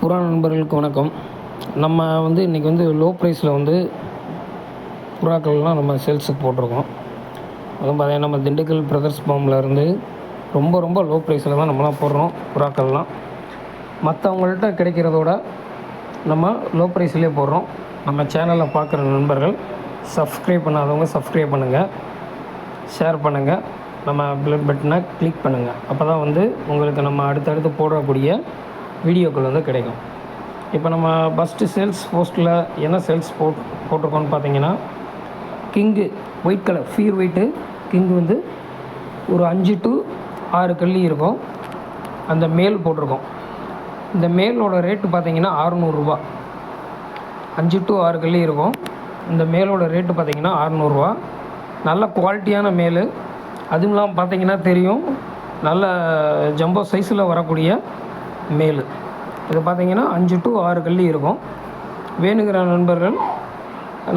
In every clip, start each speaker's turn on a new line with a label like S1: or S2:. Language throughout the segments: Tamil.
S1: புறா நண்பர்களுக்கு வணக்கம். நம்ம வந்து இன்றைக்கி வந்து லோ ப்ரைஸில் வந்து புறாக்கள்லாம் நம்ம சேல்ஸுக்கு போட்டிருக்கோம். அதுவும் பார்த்தீங்கன்னா நம்ம திண்டுக்கல் பிரதர்ஸ் ஃபார்மில் இருந்து ரொம்ப ரொம்ப லோ ப்ரைஸில் தான் நம்மலாம் போடுறோம் புறாக்கள்லாம். மற்றவங்கள்ட்ட கிடைக்கிறதோட நம்ம லோ ப்ரைஸ்லேயே போடுறோம். நம்ம சேனலில் பார்க்குற நண்பர்கள் சப்ஸ்கிரைப் பண்ணாதவங்க சப்ஸ்கிரைப் பண்ணுங்கள் ஷேர் பண்ணுங்கள் நம்ம பிளட் பட்டனை கிளிக் பண்ணுங்கள் அப்போ தான் வந்து உங்களுக்கு நம்ம அடுத்தடுத்து போடக்கூடிய வீடியோக்கள் வந்து கிடைக்கும். இப்போ நம்ம ஃபஸ்ட்டு சேல்ஸ் போஸ்ட்டில் என்ன சேல்ஸ் போட் போட்டிருக்கோம்னு பார்த்தீங்கன்னா கிங்கு ஒயிட் கலர் ஃபீர் ஒயிட்டு கிங்கு வந்து ஒரு அஞ்சு டு ஆறு கள்ளி இருக்கும். அந்த மேல் போட்டிருக்கோம். இந்த மேலோட ரேட்டு பார்த்தீங்கன்னா அறநூறுரூவா அஞ்சு டு ஆறு கள்ளி இருக்கும். இந்த மேலோட ரேட்டு பார்த்தீங்கன்னா அறநூறுவா. நல்ல குவாலிட்டியான மேல். அதுவும் இல்லாமல் பார்த்தீங்கன்னா தெரியும். நல்ல ஜம்போ சைஸில் வரக்கூடிய மேல். இது பார்த்தீங்கன்னா அஞ்சு டு ஆறு கல்லி இருக்கும். வேணுங்கிற நண்பர்கள்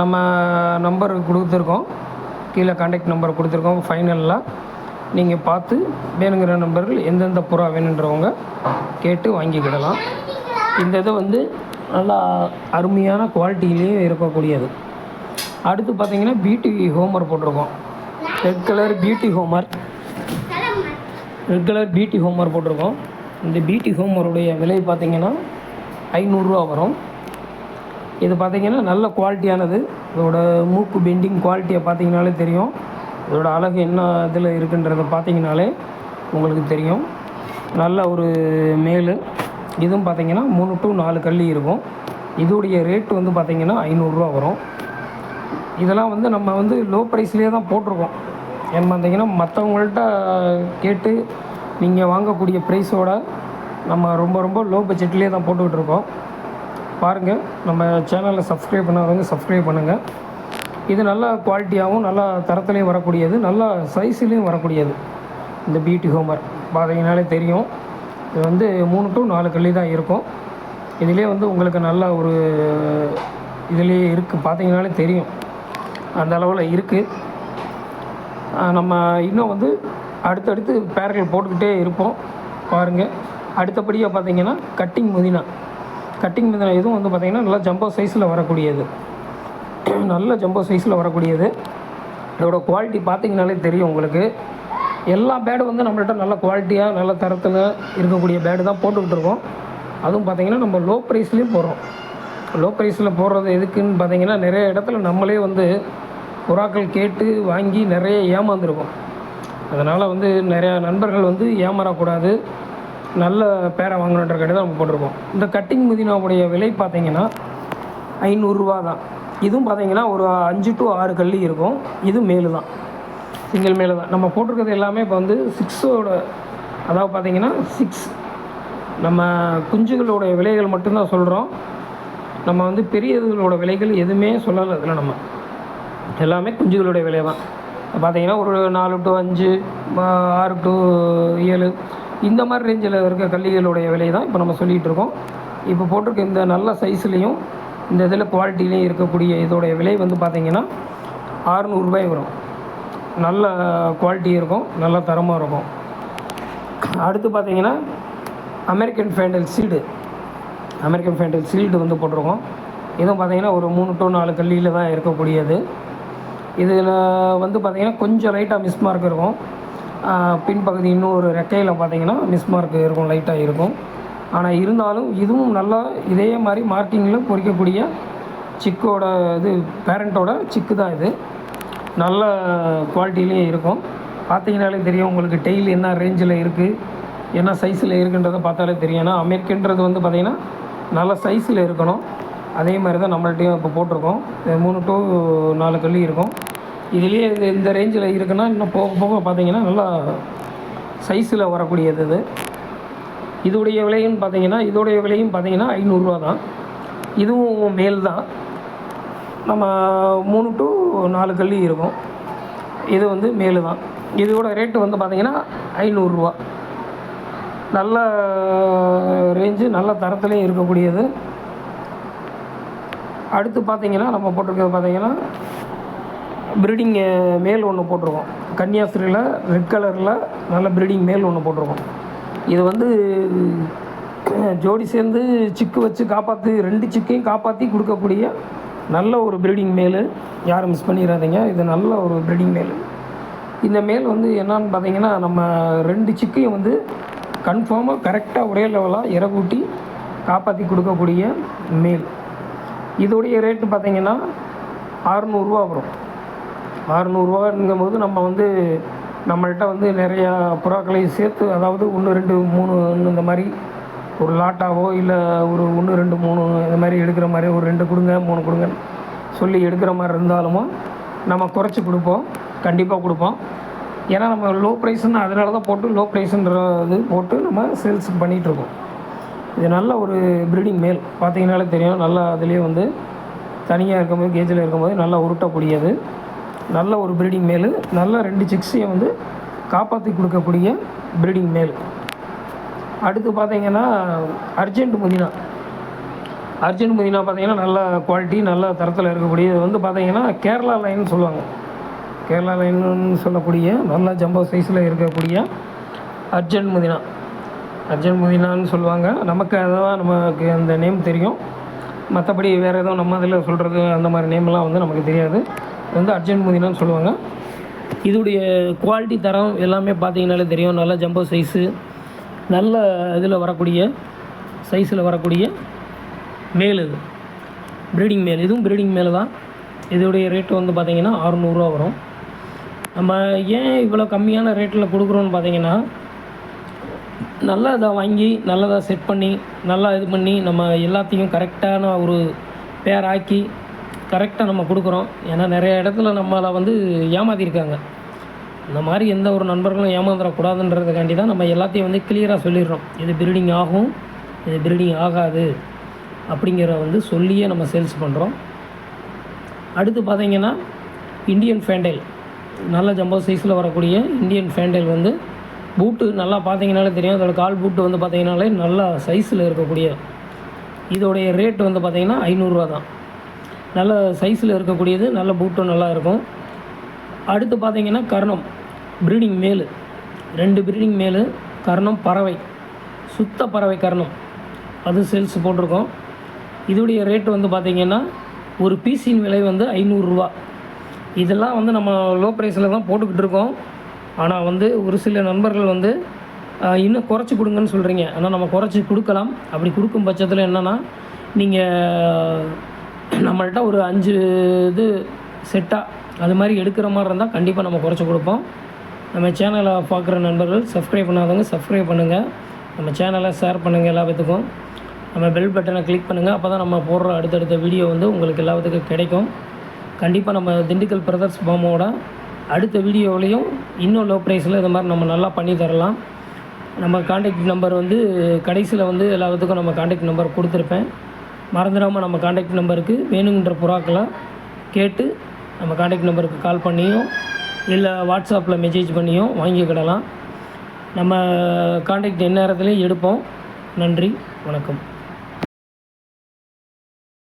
S1: நம்ம நம்பர் கொடுத்துருக்கோம். கீழே காண்டாக்ட் நம்பர் கொடுத்துருக்கோம். ஃபைனலில் நீங்கள் பார்த்து வேணுங்கிற நண்பர்கள் எந்தெந்த புறா வேணுன்றவங்க கேட்டு வாங்கிக்கிடலாம். இந்த இது வந்து நல்லா அருமையான குவாலிட்டியிலேயே இருக்கக்கூடியது. அடுத்து பார்த்தீங்கன்னா பியூட்டி ஹோமர் போட்டிருக்கோம். Red colour beauty homer red colour beauty homer போட்டிருக்கோம். இந்த பியூட்டி ஹோமருடைய விலை பார்த்திங்கன்னா ஐநூறுரூவா வரும். இது பார்த்தீங்கன்னா நல்ல குவாலிட்டியானது. இதோட மூக்கு பெண்டிங் குவாலிட்டியை பார்த்தீங்கனாலே தெரியும். இதோட அழகு என்ன இதில் இருக்குன்றதை பார்த்திங்கனாலே உங்களுக்கு தெரியும். நல்ல ஒரு மேல். இதுவும் பார்த்தீங்கன்னா மூணு டு நாலு கள்ளி இருக்கும். இதோடைய ரேட் வந்து பார்த்திங்கன்னா ஐநூறுரூவா வரும். இதெல்லாம் வந்து நம்ம வந்து லோ ப்ரைஸ்லேயே தான் போட்டிருக்கோம். ஏன்னு பார்த்திங்கன்னா மற்றவங்கள்ட்ட கேட்டு நீங்கள் வாங்கக்கூடிய ப்ரைஸோட நம்ம ரொம்ப ரொம்ப லோ பட்ஜெட்லேயே தான் போட்டுக்கிட்டு இருக்கோம். பாருங்கள் நம்ம சேனலில் சப்ஸ்கிரைப் பண்ணாதவங்க சப்ஸ்கிரைப் பண்ணுங்கள் இது நல்ல குவாலிட்டியாகவும் நல்ல தரத்துலேயும் வரக்கூடியது நல்ல சைஸ்லேயும் வரக்கூடியது. இந்த பியூட்டி ஹோமர் பார்த்தீங்கனாலே தெரியும். இது வந்து மூணு டு நாலு கல்லி தான் இருக்கும். இதிலே வந்து உங்களுக்கு நல்ல ஒரு இதுலேயே இருக்குது பார்த்தீங்கனாலே தெரியும். அந்த அளவில் இருக்குது நம்ம இன்னும் வந்து அடுத்தடுத்து பேரல் போட்டுக்கிட்டே இருப்போம். பாருங்கள் அடுத்தபடியாக பார்த்தீங்கன்னா கட்டிங் முதினா. கட்டிங் முதினா இதுவும் வந்து பார்த்திங்கன்னா நல்லா ஜம்போ சைஸில் வரக்கூடியது. நல்ல ஜம்போ சைஸில் வரக்கூடியது. இதோட குவாலிட்டி பார்த்தீங்கனாலே தெரியும் உங்களுக்கு. எல்லா பேடும் வந்து நம்மள்கிட்ட நல்ல குவாலிட்டியாக நல்ல தரத்தில் இருக்கக்கூடிய பேடு தான் போட்டுக்கிட்டு இருக்கோம். அதுவும் பார்த்திங்கன்னா நம்ம லோ ப்ரைஸ்லேயும் போகிறோம் லோ ப்ரைஸில் போடுறது எதுக்குன்னு பார்த்தீங்கன்னா நிறைய இடத்துல நம்மளே வந்து புறாக்கள் கேட்டு வாங்கி நிறைய ஏமாந்துருக்கோம் அதனால் வந்து நிறையா நண்பர்கள் வந்து ஏமாறக்கூடாது. நல்ல பேரை வாங்கணுன்ற கட்டி தான் நம்ம போட்டிருக்கோம். இந்த கட்டிங் முதினாவுடைய விலை பார்த்தீங்கன்னா ஐநூறுரூவா தான் இதுவும் பார்த்தீங்கன்னா ஒரு அஞ்சு டு ஆறு கல் இருக்கும். இது மேலு தான் சிங்கிள் மேலு தான் நம்ம போட்டிருக்கிறது எல்லாமே இப்போ வந்து சிக்ஸோட அதாவது பார்த்தீங்கன்னா சிக்ஸ் நம்ம குஞ்சுகளோடைய விலைகள் மட்டும்தான் சொல்கிறோம் நம்ம வந்து பெரியதுகளோட விலைகள் எதுவுமே சொல்லலை இதில் நம்ம. எல்லாமே குஞ்சுகளுடைய விலை தான் பார்த்தீங்கன்னா ஒரு நாலு டு அஞ்சு ஆறு டு ஏழு இந்த மாதிரி ரேஞ்சில் இருக்க கல்லிகளுடைய விலை தான் இப்போ நம்ம சொல்லிகிட்டு இருக்கோம். இப்போ போட்டிருக்க இந்த நல்ல சைஸ்லேயும் இந்த இதில் குவாலிட்டிலையும் இருக்கக்கூடிய இதோடைய விலை வந்து பார்த்திங்கன்னா அறுநூறுபாய் வரும். நல்ல குவாலிட்டி இருக்கும் நல்ல தரமாக இருக்கும். அடுத்து பார்த்தீங்கன்னா American fantail shield American fantail shield வந்து போட்டிருக்கோம். இதுவும் பார்த்தீங்கன்னா ஒரு மூணு டு நாலு கல்லியில் தான் இருக்கக்கூடியது. இதில் வந்து பார்த்திங்கன்னா கொஞ்சம் லைட்டாக மிஸ் மார்க் இருக்கும். பின்பகுதி இன்னும் ஒரு ரெக்கையில் பார்த்தீங்கன்னா மிஸ் மார்க் இருக்கும் லைட்டாக இருக்கும். ஆனால் இருந்தாலும் இதுவும் நல்லா இதே மாதிரி மார்க்கிங்கில் பொறிக்கக்கூடிய சிக்கோட இது பேரண்ட்டோட சிக்கு தான் இது. நல்ல குவாலிட்டிலையும் இருக்கும். பார்த்தீங்கனாலே தெரியும் உங்களுக்கு டெய்ல் என்ன ரேஞ்சில் இருக்குது என்ன சைஸில் இருக்குன்றதை பார்த்தாலே தெரியும். ஏன்னா அமெரிக்கன்றது வந்து பார்த்திங்கன்னா நல்ல சைஸில் இருக்கணும். அதே மாதிரி தான் நம்மள்ட்டையும் இப்போ போட்டிருக்கோம். மூணு டு நாலு கல் இருக்கும். இதுலேயே இது இந்த ரேஞ்சில் இருக்குன்னா இன்னும் போக போக பார்த்தீங்கன்னா நல்லா சைஸில் வரக்கூடியது இது. இதோடைய விலையும் பார்த்தீங்கன்னா இதோடைய விலையும் பார்த்தீங்கன்னா ஐநூறுரூவா தான். இதுவும் மேல் தான். நம்ம மூணு டு நாலு கல் இருக்கும். இது வந்து மேலு தான். இதோட ரேட்டு வந்து பார்த்தீங்கன்னா ஐநூறுரூவா நல்ல ரேஞ்சு நல்ல தரத்துலேயும் இருக்கக்கூடியது. அடுத்து பார்த்தீங்கன்னா நம்ம போட்டிருக்கிறது பார்த்தீங்கன்னா ப்ரீடிங் மேல் ஒன்று போட்டிருக்கோம். கன்னியாஸ்திரியில் ரெட் கலரில் நல்ல ப்ரீடிங் மேல் ஒன்று போட்டிருக்கோம். இது வந்து ஜோடி சேர்ந்து சிக்கு வச்சு காப்பாற்றி ரெண்டு சிக்கையும் காப்பாற்றி கொடுக்கக்கூடிய நல்ல ஒரு ப்ரீடிங் மேலு. யாரும் மிஸ் பண்ணிடாதீங்க. இது நல்ல ஒரு ப்ரீடிங் மேலு. இந்த மேல் வந்து என்னன்னு பார்த்தீங்கன்னா நம்ம ரெண்டு சிக்கையும் வந்து கன்ஃபார்மாக கரெக்டாக ஒரே லெவலாக இறக்கூட்டி காப்பாற்றி கொடுக்கக்கூடிய மேல். இதோடைய ரேட்டு பார்த்தீங்கன்னா அறநூறுவா வரும். அறநூறுவாங்கும்போது போது நம்ம வந்து நம்மள்கிட்ட வந்து நிறையா புறாக்களையும் சேர்த்து அதாவது ஒன்று ரெண்டு மூணு இந்த மாதிரி ஒரு லாட்டாவோ இல்லை ஒரு ஒன்று ரெண்டு மூணு இந்த மாதிரி எடுக்கிற மாதிரி ஒரு ரெண்டு கொடுங்க மூணு கொடுங்க சொல்லி எடுக்கிற மாதிரி இருந்தாலுமோ நம்ம குறைச்சி கொடுப்போம். கண்டிப்பாக கொடுப்போம். ஏன்னா நம்ம லோ ப்ரைஸ்ன்னு அதனால தான் போட்டு லோ ப்ரைஸுன்ற இது போட்டு நம்ம சேல்ஸ் பண்ணிகிட்ருக்கோம் இது நல்ல ஒரு ப்ரீடிங் மேல் பார்த்தீங்கனாலே தெரியும். நல்லா அதுலேயே வந்து தனியாக இருக்கும்போது கேஜில் இருக்கும்போது நல்லா உருட்டக்கூடியது. நல்ல ஒரு ப்ரீடிங் மேலு நல்ல ரெண்டு சிக்ஸையும் வந்து காப்பாற்றி கொடுக்கக்கூடிய ப்ரீடிங் மேல் அடுத்து பார்த்தீங்கன்னா அர்ஜென்ட் புதினா. அர்ஜென்ட் புதினா பார்த்தீங்கன்னா நல்ல குவாலிட்டி நல்ல தரத்தில் இருக்கக்கூடியது. வந்து பார்த்தீங்கன்னா கேரளா லைன்னு சொல்லுவாங்க. கேரளா லைன்னு சொல்லக்கூடிய நல்ல ஜம்போ சைஸில் இருக்கக்கூடிய அர்ஜென்ட் முதினா அர்ஜுன் புதினான்னு சொல்லுவாங்க. நமக்கு அதான் நமக்கு அந்த நேம் தெரியும். மற்றபடி வேறு எதுவும் நம்ம அதில் சொல்கிறது அந்த மாதிரி நேம்லாம் வந்து நமக்கு தெரியாது. இது வந்து அர்ஜென்ட் புதினான்னு சொல்லுவாங்க. இதோடைய குவாலிட்டி தரம் எல்லாமே பார்த்தீங்கனாலே தெரியும். நல்ல ஜம்போ சைஸு நல்ல இதில் வரக்கூடிய சைஸில் வரக்கூடிய மேல் இது. ப்ரீடிங் மேல் இதுவும் ப்ரீடிங் மேல் தான். இதோடைய ரேட்டு வந்து பார்த்திங்கன்னா அறநூறுவா வரும். நம்ம ஏன் இவ்வளோ கம்மியான ரேட்டில் கொடுக்குறோன்னு பார்த்தீங்கன்னா நல்லதாக வாங்கி நல்லதாக செட் பண்ணி நல்லா இது பண்ணி நம்ம எல்லாத்தையும் கரெக்டான ஒரு பேர் ஆக்கி கரெக்டாக நம்ம கொடுக்குறோம். ஏன்னா நிறைய இடத்துல நம்மளை வந்து ஏமாற்றிருக்காங்க இந்த மாதிரி எந்த ஒரு நண்பர்களும் ஏமாந்துடக்கூடாதுன்றதுக்காண்டி தான் நம்ம எல்லாத்தையும் வந்து கிளியராக சொல்லிடுறோம். இது பில்டிங் ஆகும் இது பில்டிங் ஆகாது அப்படிங்கிற வந்து சொல்லியே நம்ம சேல்ஸ் பண்ணுறோம் அடுத்து பார்த்திங்கன்னா இந்தியன் ஃபேண்டைல் நல்ல ஜம்போ சைஸில் வரக்கூடிய இந்தியன் ஃபேண்டைல் வந்து பூட்டு நல்லா பார்த்தீங்கனாலே தெரியும். அதோட கால் பூட்டு வந்து பார்த்தீங்கனாலே நல்லா சைஸில் இருக்கக்கூடிய இதோடைய ரேட் வந்து பார்த்திங்கன்னா ஐநூறுரூவா தான். நல்ல சைஸில் இருக்கக்கூடியது நல்ல பூட்டும் நல்லா இருக்கும். அடுத்து பார்த்தீங்கன்னா கர்ணம் ப்ரீடிங் மேலு. ரெண்டு ப்ரீடிங் மேலு கர்ணம் பறவை. சுத்த பறவை கர்ணம். அது சேல்ஸ் போட்டிருக்கோம். இதோடைய ரேட் வந்து பார்த்திங்கன்னா ஒரு பீஸின் விலை வந்து ஐநூறுரூவா. இதெல்லாம் வந்து நம்ம லோ ப்ரைஸில் தான் போட்டுக்கிட்டு இருக்கோம். ஆனால் வந்து ஒரு சில நண்பர்கள் வந்து இன்னும் குறைச்சி கொடுங்கன்னு சொல்கிறீங்க ஆனால் நம்ம குறைச்சி கொடுக்கலாம். அப்படி கொடுக்கும் பட்சத்தில் என்னென்னா நீங்கள் நம்மள்கிட்ட ஒரு அஞ்சு இது செட்டாக அது மாதிரி எடுக்கிற மாதிரி இருந்தால் கண்டிப்பாக நம்ம குறைச்சி கொடுப்போம். நம்ம சேனலை பார்க்குற நண்பர்கள் சப்ஸ்கிரைப் பண்ணாதவங்க சப்ஸ்கிரைப் பண்ணுங்கள் நம்ம சேனலை ஷேர் பண்ணுங்கள் எல்லா பேத்துக்கும் நம்ம பெல் பட்டனை கிளிக் பண்ணுங்கள் அப்போ தான் நம்ம போடுற அடுத்தடுத்த வீடியோ வந்து உங்களுக்கு எல்லாத்துக்கும் கிடைக்கும். கண்டிப்பாக நம்ம திண்டுக்கல் பிரதர்ஸ் பாமோட அடுத்த வீடியோவிலையும் இன்னும் லோ ப்ரைஸில் இது மாதிரி நம்ம நல்லா பண்ணி தரலாம். நம்ம காண்டாக்ட் நம்பர் வந்து கடைசியில் வந்து எல்லாத்துக்கும் நம்ம காண்டாக்ட் நம்பர் கொடுத்துருப்பேன். மறந்துடாமல் நம்ம காண்டாக்ட் நம்பருக்கு வேணுங்கிற புறாக்களை கேட்டு நம்ம காண்டாக்ட் நம்பருக்கு கால் பண்ணியும் இல்லை வாட்ஸ்அப்பில் மெசேஜ் பண்ணியும் வாங்கிக்கிடலாம். நம்ம காண்டாக்ட் எந்நேரத்துலேயும் எடுப்போம். நன்றி வணக்கம்.